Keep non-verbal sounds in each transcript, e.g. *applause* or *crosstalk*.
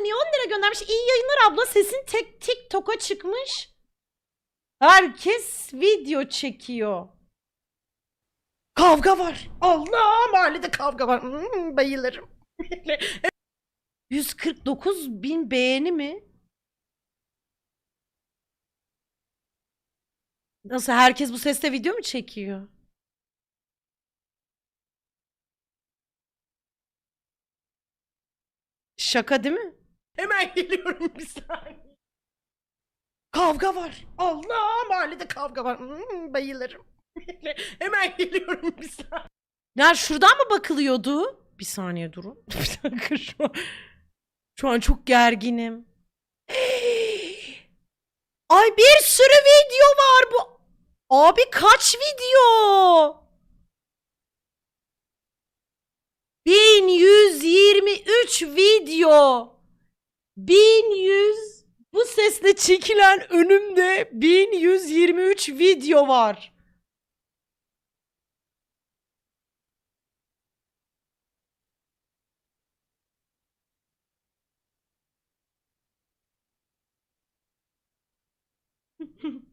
Anthony 10 lira göndermiş. İyi yayınlar abla. Sesin tek TikTok'a çıkmış. Herkes video çekiyor. Kavga var. Allah mahallede kavga var. Hmm, bayılırım. *laughs* 149 bin beğeni mi? Nasıl herkes bu sesle video mu çekiyor? Şaka değil mi? Hemen *laughs* geliyorum bir saniye. Kavga var. Allah mahallede kavga var. Hmm, bayılırım. *laughs* Hemen geliyorum bir saniye. Ya şuradan mı bakılıyordu? Bir saniye durun. *laughs* Bir dakika şu an. Şu an çok gerginim. *gasps* Ay bir sürü video var bu. Abi kaç video? 1123 video. 1100 bu sesle çekilen önümde 1123 video var. *laughs*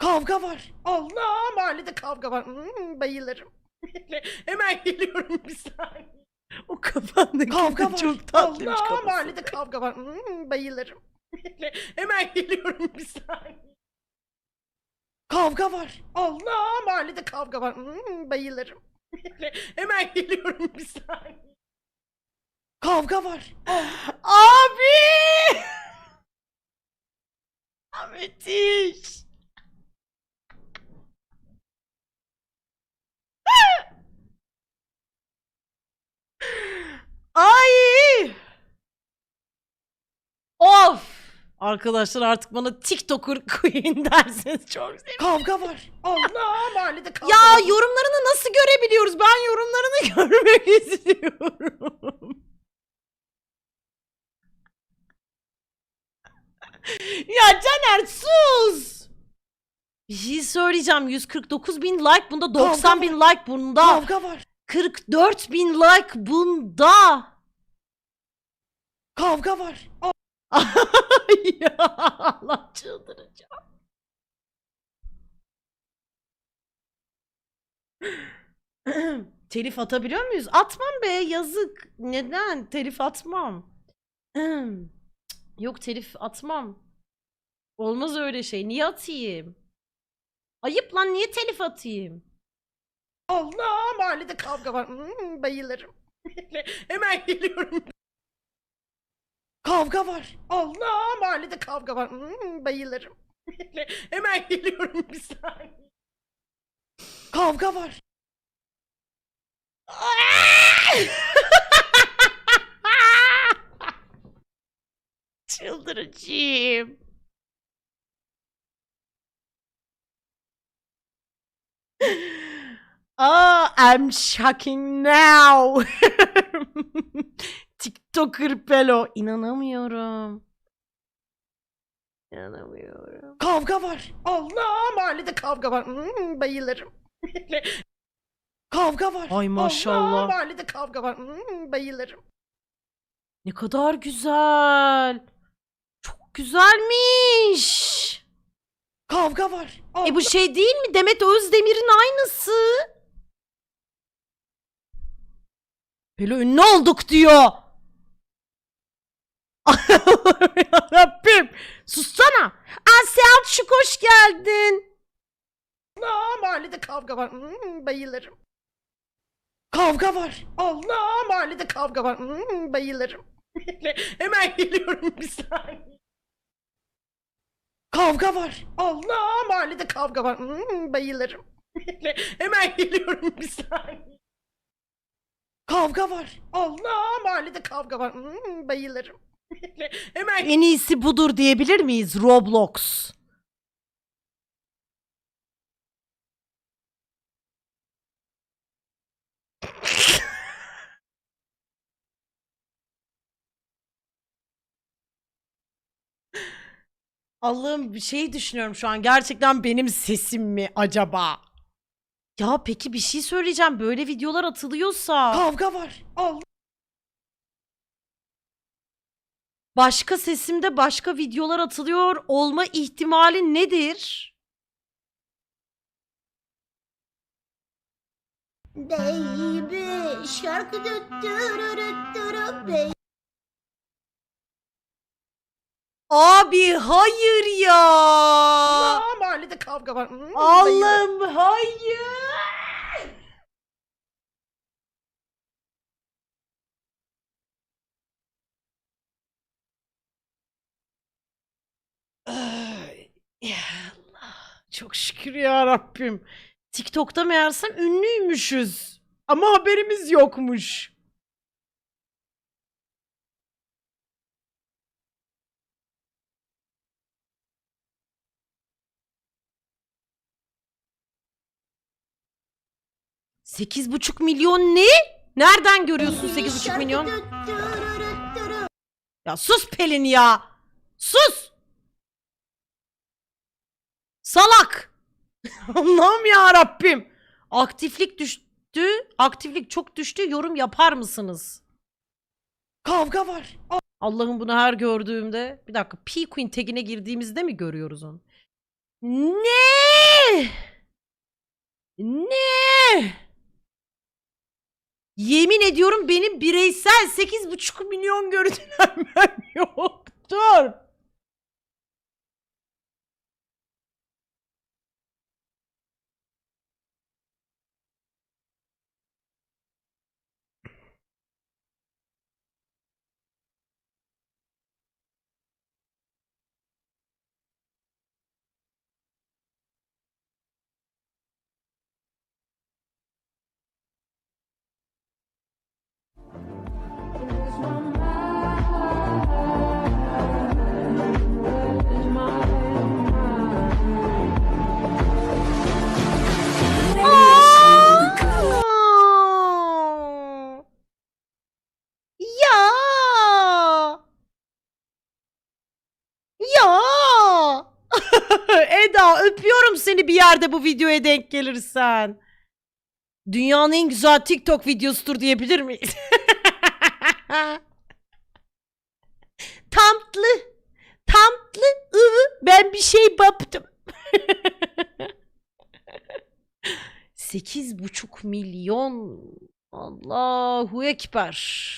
Kavga var. Allah mahallede kavga var. Hmm, bayılırım. *laughs* Hemen geliyorum bir saniye. O kafandaki kavga çok tatlıymış Allah mahallede kavga var. Hmm, bayılırım. *laughs* Hemen geliyorum bir saniye. Kavga var. Allah mahallede kavga var. Hmm, bayılırım. *laughs* Hemen geliyorum bir saniye. Kavga var. Abi! Müthiş. Ay! Of! Arkadaşlar artık bana TikToker *laughs* Queen derseniz çok sevinirim. Kavga var. Allah mahallede kavga Ya yorumlarını nasıl görebiliyoruz? Ben yorumlarını *laughs* görmek istiyorum. *laughs* ya Caner sus! Bir şey söyleyeceğim. 149 bin like bunda, 90 bin like bunda. Kavga var. 44 bin like bunda. Kavga var. *laughs* ya Allah çıldıracağım. *clears throat* Telif atabiliyor muyuz? Atmam be yazık. Neden? Telif atmam. *clears throat* Yok telif atmam. Olmaz öyle şey. Niye atayım? Ayıp lan niye telif atayım? Allah mahallede kavga var. Hmm, bayılırım. *laughs* Hemen geliyorum. Kavga var. Allah mahallede kavga var. Hmm, bayılırım. *laughs* Hemen geliyorum bir saniye. Kavga var. *laughs* Çıldıracağım. Oh, *laughs* I'm shocking now. TikToker Pelo. İnanamıyorum. İnanamıyorum. Kavga var. Allah mahallede kavga var. Hmm, bayılırım. *laughs* kavga var. Ay maşallah. Allah mahallede kavga var. Hmm, bayılırım. Ne kadar güzel. Çok güzelmiş. Kavga var. E bu şey değil mi? Demet Özdemir'in aynısı. Böyle ünlü olduk diyor. *laughs* Rabbim. Sussana. Asya Alçık hoş geldin. Allah mahallede kavga var. Hmm, bayılırım. Kavga var. Allah mahallede kavga var. Hmm, bayılırım. *laughs* Hemen geliyorum bir saniye. Kavga var. Allah mahallede kavga var. Hmm, bayılırım. *laughs* Hemen geliyorum bir saniye. Kavga var. Allah mahallede kavga var. Hmm, bayılırım. *laughs* Hemen en iyisi budur diyebilir miyiz Roblox? *laughs* Allah'ım bir şey düşünüyorum şu an. Gerçekten benim sesim mi acaba? Ya peki bir şey söyleyeceğim. Böyle videolar atılıyorsa. Kavga var. Allah. Başka sesimde başka videolar atılıyor olma ihtimali nedir? Baby şarkı döttürürüttürü baby Abi hayır ya. Allah mahallede kavga var. Allah'ım hayır. Ay, ya Allah. Çok şükür ya Rabbim. TikTok'ta meğersem ünlüymüşüz. Ama haberimiz yokmuş. Sekiz buçuk milyon ne? Nereden görüyorsun sekiz buçuk milyon? Ya sus Pelin ya. Sus. Salak. *laughs* Allah'ım ya Rabbim. Aktiflik düştü. Aktiflik çok düştü. Yorum yapar mısınız? Kavga var. Allah'ım bunu her gördüğümde. Bir dakika. P Queen tagine girdiğimizde mi görüyoruz onu? Ne? Ne? Yemin ediyorum benim bireysel 8,5 milyon görüntülenmem *laughs* yoktur. Eda öpüyorum seni bir yerde bu videoya denk gelirsen. Dünyanın en güzel TikTok videosudur diyebilir miyiz? *laughs* Tatlı. Tatlı. ıvı. Ben bir şey yaptım. *laughs* Sekiz buçuk milyon. Allahu Ekber.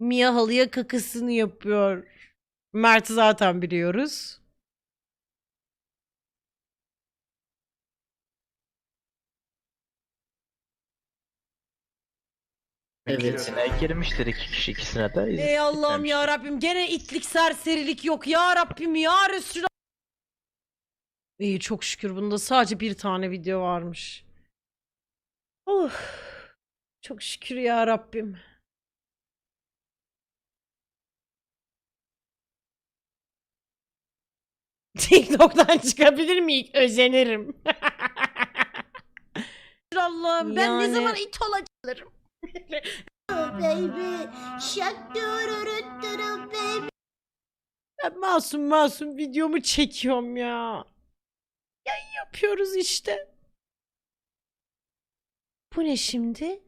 Mia halıya kakasını yapıyor. Mert'i zaten biliyoruz. İkisine girmiştir iki kişi ikisine de. Ey Allah'ım ya Rabbim gene itlik serserilik yok ya Rabbim ya Resulallah. İyi çok şükür bunda sadece bir tane video varmış. Of. Çok şükür ya Rabbim. TikTok'tan çıkabilir miyim? Özenirim. *laughs* Allah'ım ben ne Yani- zaman it olacağım? *laughs* baby Ben masum masum videomu çekiyorum ya. Yayın yapıyoruz işte. Bu ne şimdi?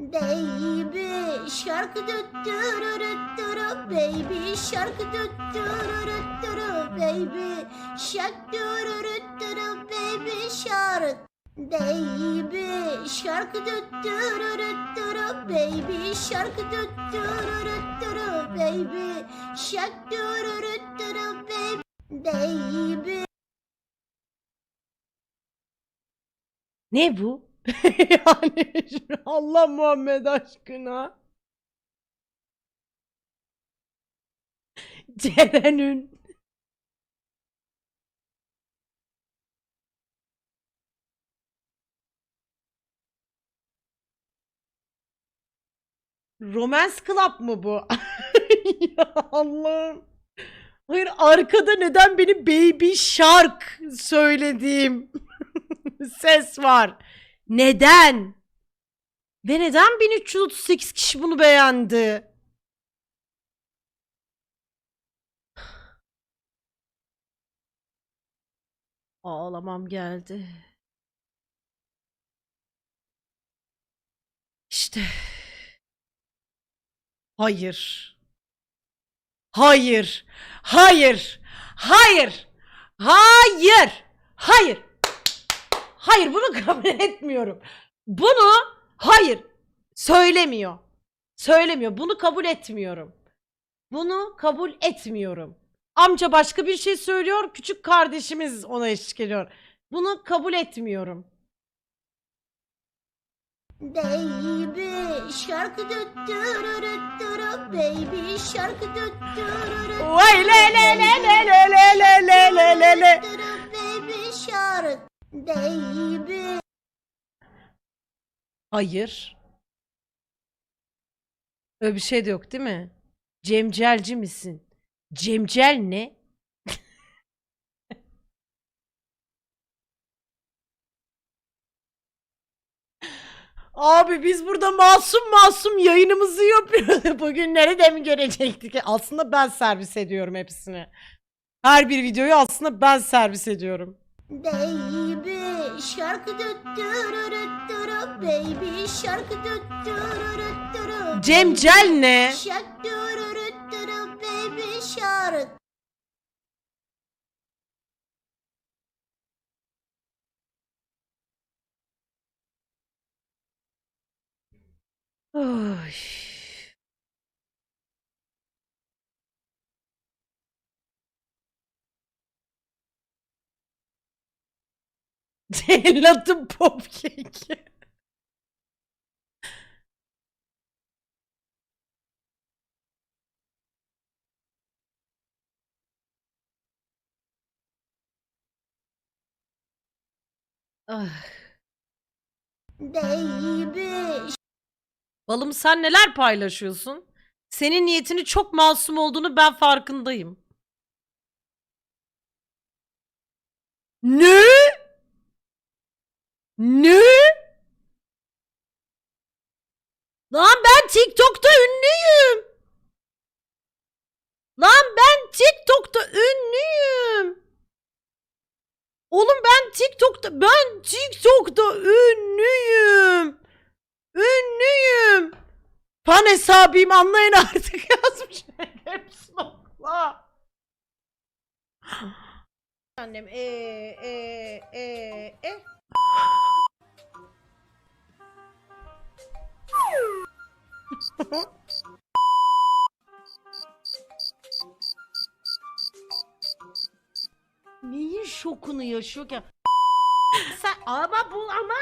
Baby şarkı döttürürüttürü baby şarkı döttürürüttürü baby şarkı döttürürüttürü baby şarkı Baby şarkı döttürürüttürü baby şarkı döttürürüttürü baby şarkı döttürürüttürü baby baby Ne bu? *laughs* yani Allah Muhammed aşkına. *laughs* Ceren'ün. Romance Club mı bu? *laughs* ya Allah'ım. Hayır arkada neden benim Baby Shark söylediğim ses var? Neden? Ve neden 1338 kişi bunu beğendi? Ağlamam geldi. İşte. Hayır. Hayır. Hayır. Hayır. Hayır. Hayır. Hayır bunu *laughs* kabul etmiyorum. Bunu hayır söylemiyor. Söylemiyor. Bunu kabul etmiyorum. Bunu kabul etmiyorum. Amca başka bir şey söylüyor. Küçük kardeşimiz ona eşlik ediyor. Bunu kabul etmiyorum. Baby şarkı döttürürüttürü baby şarkı döttürürüttürü Vay le le le le le le le le le le le. baby şarkı baby Hayır. Öyle bir şey de yok değil mi? Cemcelci misin? Cemcel ne? *laughs* Abi biz burada masum masum yayınımızı yapıyoruz. *laughs* Bugünleri de mi görecektik? Aslında ben servis ediyorum hepsini. Her bir videoyu aslında ben servis ediyorum. Baby şarkı döttürürüttürü baby şarkı döttürürüttürü Cemcel ne? şarkı döttürürüttürü baby şarkı Oy. Cellatın pop keki. Ah. baby Balım sen neler paylaşıyorsun? Senin niyetini çok masum olduğunu ben farkındayım. Ne? Ne? Lan ben TikTok'ta ünlüyüm. Lan ben TikTok'ta ünlüyüm. Oğlum ben TikTok'ta ben TikTok'ta ünlüyüm. Ünlüyüm. Fan hesabıyım anlayın artık *laughs* yazmış. Hepsi nokta. Annem e e e e. Neyin şokunu yaşıyor ki? Sen ama bu ama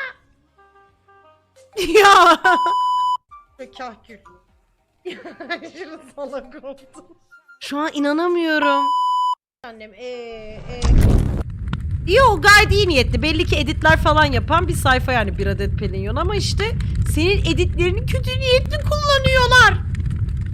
ya. Kahkül. Aşırı *laughs* salak oldum. Şu an inanamıyorum. Annem ee, ee. İyi o gayet iyi niyetli. Belli ki editler falan yapan bir sayfa yani bir adet Pelinyon ama işte senin editlerini kötü niyetli kullanıyorlar.